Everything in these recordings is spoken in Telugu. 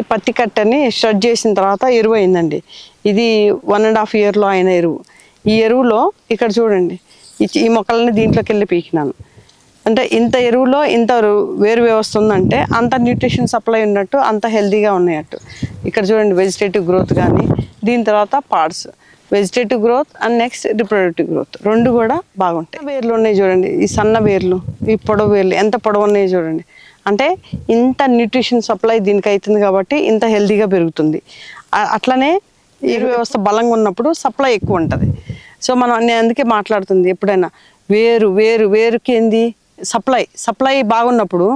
పత్తి కట్టని స్టడ్ చేసిన తర్వాత ఎరువు అయిందండి ఇది వన్ అండ్ హాఫ్ ఇయర్లో అయిన ఎరువు. ఈ ఎరువులో ఇక్కడ చూడండి ఈ- మొక్కలని దీంట్లోకి వెళ్ళి పీకినాను. అంటే ఇంత ఎరువులో ఇంత వేరు వ్యవస్థ ఉందంటే అంత న్యూట్రిషన్ సప్లై ఉన్నట్టు అంత హెల్తీగా ఉన్నాయట్టు ఇక్కడ చూడండి వెజిటేటివ్ గ్రోత్ కానీ దీని తర్వాత parts vegetative growth and next reproductive growth. రెండు కూడా బాగుంటాయి. వేర్లు ఉన్నాయి చూడండి ఈ సన్న వేర్లు ఈ పొడవు వేర్లు ఎంత పొడవు ఉన్నాయి చూడండి. అంటే ఇంత న్యూట్రిషన్ సప్లై దీనికి అవుతుంది కాబట్టి ఇంత హెల్తీగా పెరుగుతుంది. అట్లనే ఎరువు వ్యవస్థ బలంగా ఉన్నప్పుడు సప్లై ఎక్కువ ఉంటుంది. సో మనం నేను అందుకే మాట్లాడుతుంది ఎప్పుడైనా వేరు వేరు వేరుకి ఏంది? సప్లై సప్లై బాగున్నప్పుడు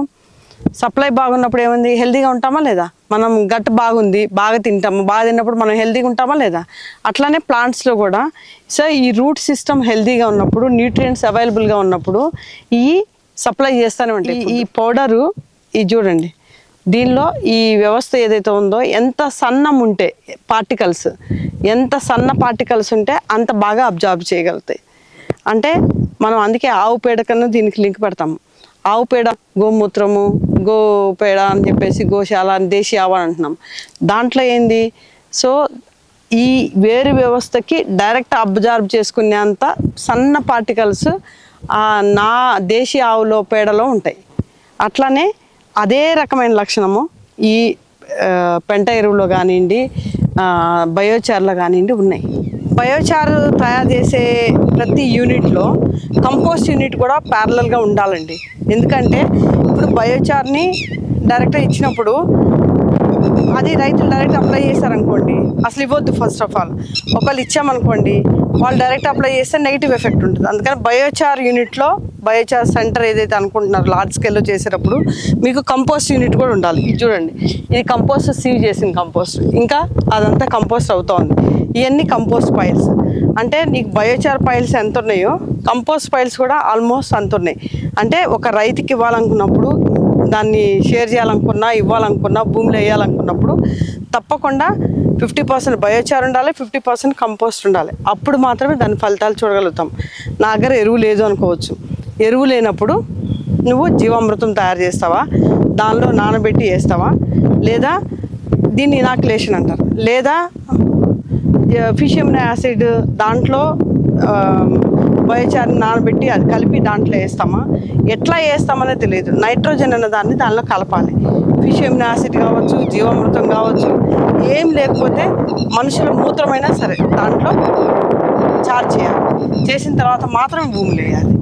సప్లై బాగున్నప్పుడు ఏముంది? హెల్తీగా ఉంటామా లేదా? మనం గట్ బాగుంది బాగా తింటాము బాగా తిన్నప్పుడు మనం హెల్తీగా ఉంటామా లేదా? అట్లానే ప్లాంట్స్లో కూడా సో ఈ రూట్ సిస్టమ్ హెల్తీగా ఉన్నప్పుడు న్యూట్రియంట్స్ అవైలబుల్గా ఉన్నప్పుడు ఈ సప్లై చేస్తూనే ఉంటాయి ఈ పౌడరు ఇది చూడండి దీనిలో ఈ వ్యవస్థ ఏదైతే ఉందో ఎంత సన్నం ఉంటే పార్టికల్స్ ఎంత సన్న పార్టికల్స్ ఉంటే అంత బాగా అబ్జార్బ్ చేయగలుగుతాయి. అంటే మనం అందుకే ఆవు పేడ కన్నా దీనికి లింక్ పెడతాము. ఆవు పేడ గోమూత్రము గో పేడ అని చెప్పేసి గోశాల అని దేశీ ఆవు అంటున్నాం. దాంట్లో ఏంది? సో ఈ వేరు వ్యవస్థకి డైరెక్ట్ అబ్జార్బ్ చేసుకునేంత సన్న పార్టికల్స్ నా దేశీ ఆవులో పేడలో ఉంటాయి. అట్లానే అదే రకమైన లక్షణము ఈ పెంట ఎరువులో కానివ్వండి బయోచార్లో కానివ్వండి ఉన్నాయి. బయోచార్ తయారు చేసే ప్రతి యూనిట్లో కంపోస్ట్ యూనిట్ కూడా ప్యారలల్గా ఉండాలండి. ఎందుకంటే ఇప్పుడు బయోచార్ని డైరెక్ట్గా ఇచ్చినప్పుడు అది రైతులు డైరెక్ట్ అప్లై చేశారనుకోండి. అసలు ఇవ్వద్దు ఫస్ట్ ఆఫ్ ఆల్ ఒకళ్ళు ఇచ్చామనుకోండి వాళ్ళు డైరెక్ట్ అప్లై చేస్తే నెగిటివ్ ఎఫెక్ట్ ఉంటుంది. అందుకని బయోచార్ యూనిట్లో బయోచార్ సెంటర్ ఏదైతే అనుకుంటున్నారో లార్జ్ స్కేల్లో చేసేటప్పుడు మీకు కంపోస్ట్ యూనిట్ కూడా ఉండాలి. ఇది చూడండి. ఇది కంపోస్ట్ సీవ్ చేసిన కంపోస్ట్ ఇంకా అదంతా కంపోస్ట్ అవుతోంది. ఇవన్నీ కంపోస్ట్ పైల్స్ అంటే నీకు బయోచార్ పైల్స్ ఎంత ఉన్నాయో కంపోస్ట్ పైల్స్ కూడా ఆల్మోస్ట్ అంత ఉన్నాయి. అంటే ఒక రైతుకి ఇవ్వాలనుకున్నప్పుడు దాన్ని షేర్ చేయాలనుకున్నా ఇవ్వాలనుకున్నా భూమిలో వేయాలనుకున్నప్పుడు తప్పకుండా ఫిఫ్టీ పర్సెంట్ బయోచార్ ఉండాలి ఫిఫ్టీ పర్సెంట్ కంపోస్ట్ ఉండాలి. అప్పుడు మాత్రమే దాని ఫలితాలు చూడగలుగుతాం. నా దగ్గర ఎరువు లేదు అనుకోవచ్చు. ఎరువు లేనప్పుడు నువ్వు జీవామృతం తయారు చేస్తావా? దానిలో నానబెట్టి వేస్తావా? లేదా దీన్ని ఇనాక్యులేషన్ అంటారు. లేదా ఫిషియం యాసిడ్ దాంట్లో బయోచార్ని నానబెట్టి అది కలిపి దాంట్లో వేస్తామా? ఎట్లా వేస్తామనే తెలియదు. నైట్రోజన్ అన్న దాన్ని దానిలో కలపాలి. ఫిష్ ఎమినో యాసిడ్ కావచ్చు జీవామృతం కావచ్చు ఏం లేకపోతే మనుషుల మూత్రమైనా సరే దాంట్లో చార్జ్ చేయాలి. చేసిన తర్వాత మాత్రం భూమిలో వేయాలి.